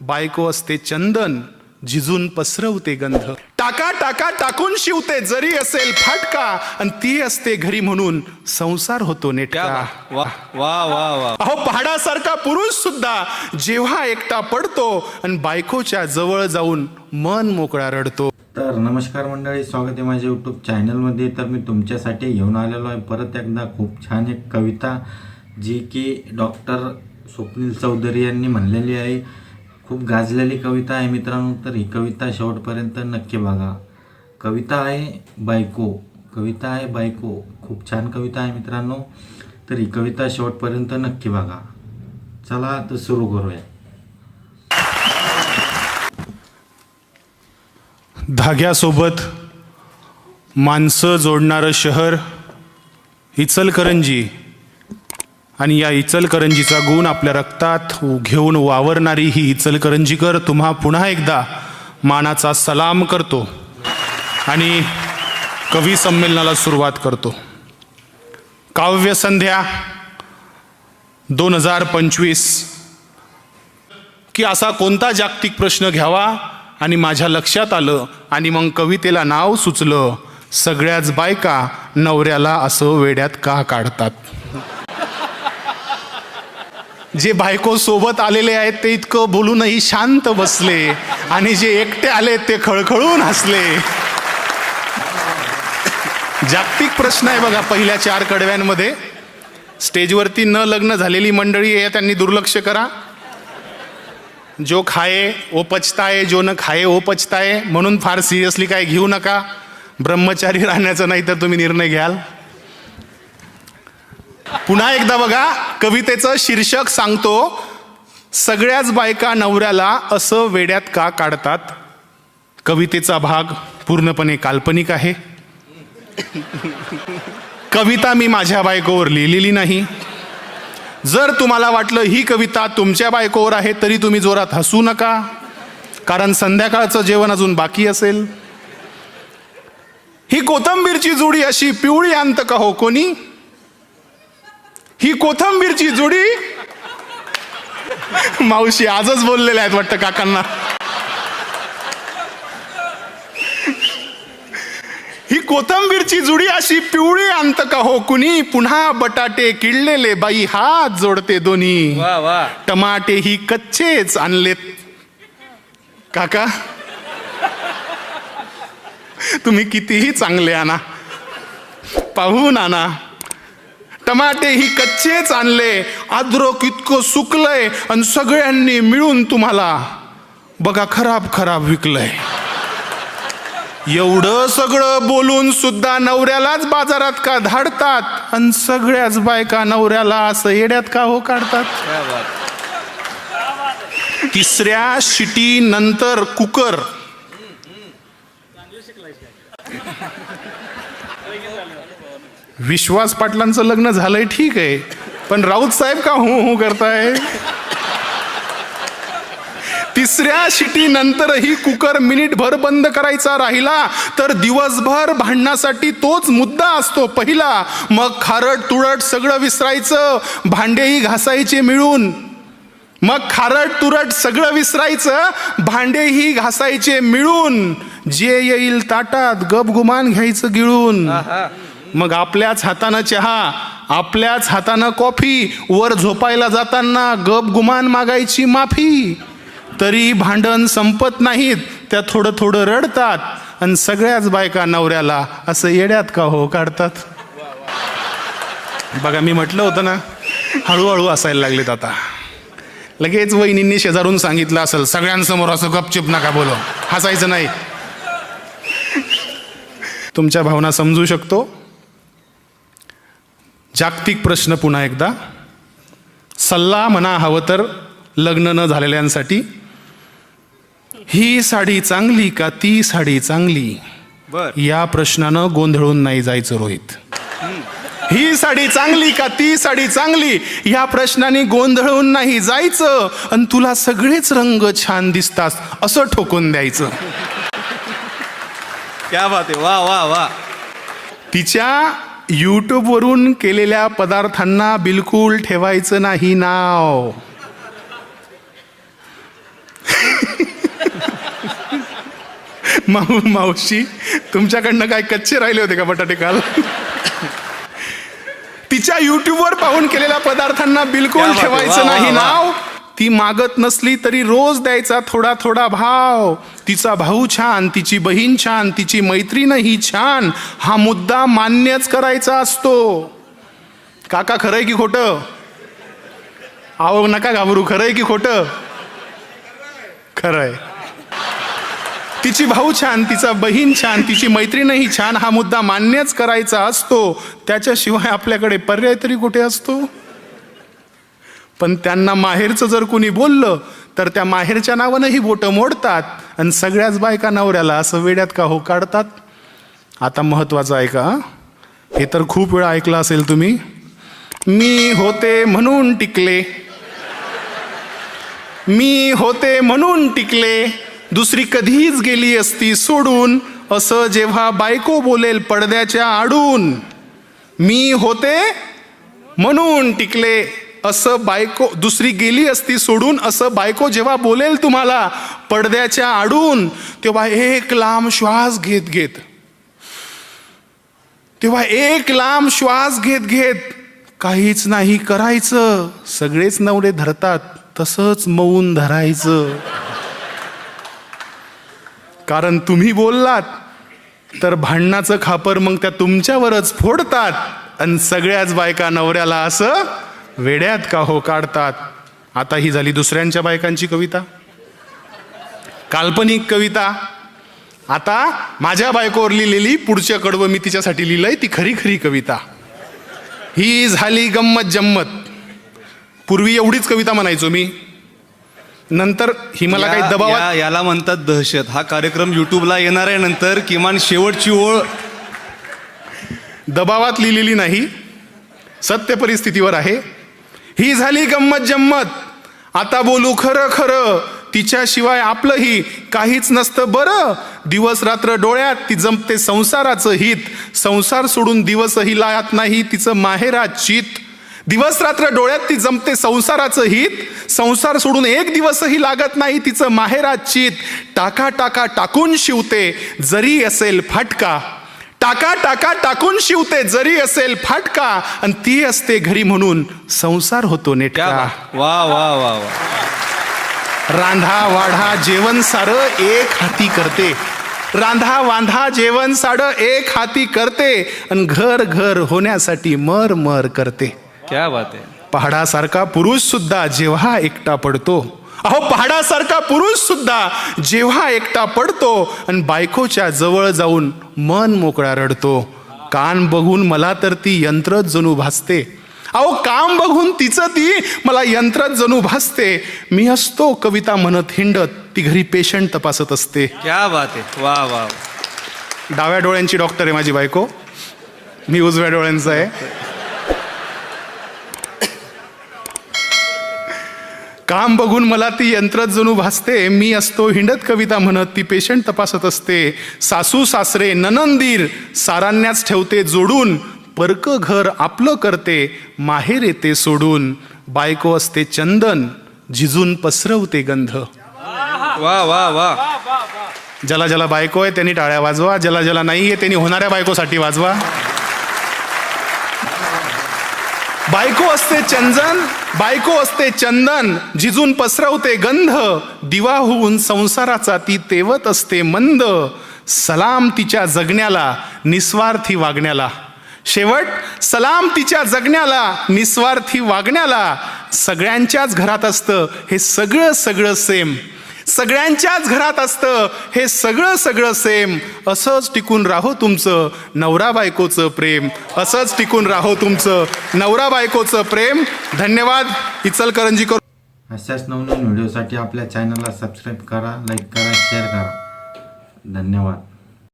बायको असते चंदन झिजून पसरवते गंध. टाका टाका टाकून शिवते जरी असेल फाटका आणि ती असते घरी म्हणून संसार होतो नेटका. वा वा वा अहो पहाडासारखा पुरुष सुद्धा जेव्हा एकटा पडतो आणि बायकोच्या जवळ जाऊन मन मोकळा रडतो. तर नमस्कार मंडळी स्वागत आहे माझ्या यूट्यूब चॅनलमध्ये तर मी तुमच्यासाठी घेऊन आलेलो आहे परत एकदा खूप छान एक कविता जी की डॉक्टर स्वप्नील चौधरी यांनी म्हणलेली आहे. खूप गाजलेली कविता आहे मित्रांनो तर ही कविता शेवटपर्यंत नक्की बघा. कविता आहे बायको. कविता आहे बायको. खूप छान कविता आहे मित्रांनो तर ही कविता शेवटपर्यंत नक्की बघा. चला तर सुरू करूया. धाग्यासोबत माणसं जोडणारं शहर इचलकरंजी. आणि या इचलकरंजीचा गुण आपल्या रक्तात घेऊन वावरणारी ही इचलकरंजीकर तुम्हा पुन्हा एकदा मानाचा सलाम करतो आणि कवी संमेलनाला सुरुवात करतो. काव्य संध्या दोन हजार पंचवीस. की असा कोणता जागतिक प्रश्न घ्यावा आणि माझ्या लक्षात आलं आणि मग कवितेला नाव सुचलं सगळ्याच बायका नवऱ्याला असं वेड्यात का काढतात? जे बायको सोबत आलेले आहेत ते इतकं बोलूनही शांत बसले. आणि जे एकटे आले ते खळखळून हसले. जागतिक प्रश्न आहे बघा पहिल्या चार कडव्यांमध्ये. स्टेजवरती न लग्न झालेली मंडळी आहे त्यांनी दुर्लक्ष करा. जो खाये ओ पचताय जो न खाये ओ पचताय म्हणून फार सिरियसली काय घेऊ नका. ब्रह्मचारी राहण्याचं नाही तर तुम्ही निर्णय घ्याल. पुन्हा एकदा बघा कवितेचं शीर्षक सांगतो सगळ्याच बायका नवऱ्याला असं वेड्यात का काढतात? कवितेचा भाग पूर्णपणे काल्पनिक आहे. कविता मी माझ्या बायकोवर लिहिलेली नाही. जर तुम्हाला वाटलं ही कविता तुमच्या बायकोवर आहे तरी तुम्ही जोरात हसू नका कारण संध्याकाळचं जेवण अजून बाकी असेल. ही कोथंबीरची जुडी अशी पिवळी अंत का हो कोणी? ही कोथंबीरची जुडी? मावशी आजच बोललेल्या आहेत वाटतं काकांना. ही कोथंबीरची जुडी अशी पिवळी अंत का हो कुणी? पुन्हा बटाटे किडलेले बाई हात जोडते दोन्ही. टमाटे ही कच्चेच आणलेत. काका तुम्ही कितीही चांगले आणा. पाहून आणा. टमाटे ही कच्चेच आणले. अद्रक इतकं सुकलंय आणि सगळ्यांनी मिळून तुम्हाला बघा खराब खराब विकलंय. एवढं सगळं बोलून सुद्धा नवऱ्यालाच बाजारात का धाडतात आणि सगळ्याच बायका नवऱ्याला असं येड्यात का हो काढतात? तिसऱ्या शिटी नंतर कुकर. विश्वास पाटलांचं लग्न झालंय ठीक आहे. पण राऊत साहेब का हू हू करताय? तिसऱ्या शिटी नंतरही कुकर मिनिट भर बंद करायचा राहिला तर दिवसभर भांडण्यासाठी तोच मुद्दा असतो पहिला. मग खारट तुरट सगळं विसरायचं भांडेही घासायचे मिळून. मग खारट तुरट सगळं विसरायचं भांडेही घासायचे मिळून. जे येईल ताटात गपगुमान घ्यायचं गिळून. मग आपल्याच हातानं चहा आपल्याच हातानं कॉफी वर झोपायला जाताना गपगुमान मागायची माफी. तरी भांडण संपत नाहीत त्या थोडं थोडं रडतात आणि सगळ्याच बायका नवऱ्याला असं येड्यात का हो काढतात? बघा मी म्हटलं होतं ना हळूहळू असायला लागलेत आता. लगेच वहिनींनी शेजारून सांगितलं असेल सगळ्यांसमोर असं गपचिप नका बोलो. हसायचं नाही. तुमच्या भावना समजू शकतो. जागतिक प्रश्न पुन्हा एकदा. सल्ला म्हणा हवं तर लग्न न झालेल्यांसाठी. ही साडी चांगली का ती साडी चांगली? बर. या प्रश्नानं गोंधळून नाही जायचं रोहित. ही साडी चांगली का ती साडी चांगली? या प्रश्नाने गोंधळून नाही जायचं. आणि तुला सगळेच रंग छान दिसतात असं ठोकून द्यायचं. क्या बात आहे. वा वा वा. तिच्या यूट्यूबवरून केलेल्या पदार्थांना बिलकुल ठेवायचं नाही नाव. माऊ मावशी तुमच्याकडनं काय कच्चे राहिले होते का बटाटे काल? तिच्या युट्यूबवर पाहून केलेल्या पदार्थांना बिलकुल ठेवायचं नाही नाव. ती मागत नसली तरी रोज द्यायचा थोडा थोडा भाव. तिचा भाऊ छान तिची बहीण छान तिची मैत्रीणही छान. हा मुद्दा मान्यच करायचा असतो. काका खरंय की खोटं? आहो नका घाबरू खरंय की खोटं? खरंय. तिची भाऊ छान तिचा बहीण छान तिची मैत्रीणही छान हा मुद्दा मान्यच करायचा असतो. त्याच्याशिवाय आपल्याकडे पर्याय तरी कुठे असतो? पण त्यांना माहेरचं जर कुणी बोललं तर त्या माहेरच्या नावानंही बोटं मोडतात आणि सगळ्याच बायका नवऱ्याला असं वेड्यात का हो काढतात? आता महत्वाचं आहे का? हे तर खूप वेळा ऐकलं असेल तुम्ही. मी होते म्हणून टिकले. मी होते म्हणून टिकले. दुसरी कधीच गेली असती सोडून. असं जेव्हा बायको बोलेल पडद्याच्या आडून. मी होते म्हणून टिकले. असं बायको दुसरी गेली असती सोडून असं बायको जेव्हा बोलेल तुम्हाला पडद्याच्या आडून तेव्हा एक लांब श्वास घेत घेत तेव्हा एक लांब श्वास घेत घेत काहीच नाही करायचं. सगळेच नवरे धरतात तसंच मौन धरायचं. कारण तुम्ही बोललात तर भांडणाचं खापर मग त्या तुमच्यावरच फोडतात. आणि सगळ्याच बायका नवऱ्याला असं वेड्यात का हो काढतात? आता ही झाली दुसऱ्यांच्या बायकांची कविता. काल्पनिक कविता. आता माझ्या बायकोवर लिहिलेली पुढच्या कडवं मी तिच्यासाठी लिहिलंय ती खरी खरी कविता. ही झाली गंमत जम्मत. पूर्वी एवढीच कविता म्हणायचो मी. नंतर ही मला काही दबावात या- याला म्हणतात दहशत. हा कार्यक्रम युट्यूबला येणार आहे नंतर किमान शेवटची ओळ. दबावात लिहिलेली नाही. सत्य परिस्थितीवर आहे. ही झाली गंमत जम्मत. आता बोलू खरं खरं तिच्याशिवाय आपलंही काहीच नसतं बरं. दिवस रात्र डोळ्यात ती जमते संसाराचं हित. संसार सोडून दिवसही लायात नाही तिचं माहेरात चित. दिवस रात्र डोळ्यात ती जमते संसाराचं हित. संसार सोडून एक दिवसही लागत नाही तिचं माहेरात चित. टाका टाका टाकून शिवते जरी असेल फाटका. टाका टाका टाकून शिवते. जरी असेल फाटका आणि ती असते घरी म्हणून संसार होतो नेटका. वा वा वा वा. रांधा वाढा जेवण सारं एक हाती करते. रांधा वांधा जेवण साडं एक हाती करते. आणि घर घर होण्यासाठी मर मर करते. क्या बात आहे. पहाडासारखा पुरुष सुद्धा जेव्हा एकटा पडतो अहो पहाडासारखा पुरुष सुद्धा जेव्हा एकटा पडतो आणि बायकोच्या जवळ जाऊन मन मोकळा रडतो. कान बघून मला तर ती यंत्रच जणू भासते. अहो काम बघून तिचं ती मला यंत्रच जणू भासते. मी असतो कविता म्हणत हिंडत ती घरी पेशंट तपासत असते. क्या बात आहे. वा वा. डाव्या डोळ्यांची डॉक्टर आहे माझी बायको. मी उजव्या डोळ्यांचा आहे. काम बघून मला ती यंत्रच जणू भासते. मी असतो हिंडत कविता म्हणत ती पेशंट तपासत असते. सासू सासरे ननंदीर सारांण्याच ठेवते जोडून. परक घर आपलं करते माहेर येते सोडून. बायको असते चंदन झिजून पसरवते गंध. वा वा वा. ज्याला ज्याला बायको आहे त्यांनी टाळ्या वाजवा. ज्याला ज्याला नाही आहे त्यांनी होणाऱ्या बायकोसाठी वाजवा. बायको असते चंदन बायको असते चंदन जिजून पसरवते गंध. दिवा होऊन संसाराचा ती तेवत असते मंद. सलाम तिच्या जगण्याला निस्वार्थी वागण्याला. शेवट सलाम तिच्या जगण्याला निस्वार्थी वागण्याला. सगळ्यांच्याच घरात असतं हे सगळं सगळं सेम सगळ्यांच्याच घरात असतं. हे सगळं सगळं सेम असंच टिकून राहो तुमचं नवरा बायकोचं प्रेम. असंच टिकून राहो तुमचं नवरा बायकोचं प्रेम. धन्यवाद. इचलकरंजी करू. अशाच नवनवीन व्हिडिओसाठी आपल्या चॅनलला सबस्क्राईब करा लाईक करा शेअर करा. धन्यवाद.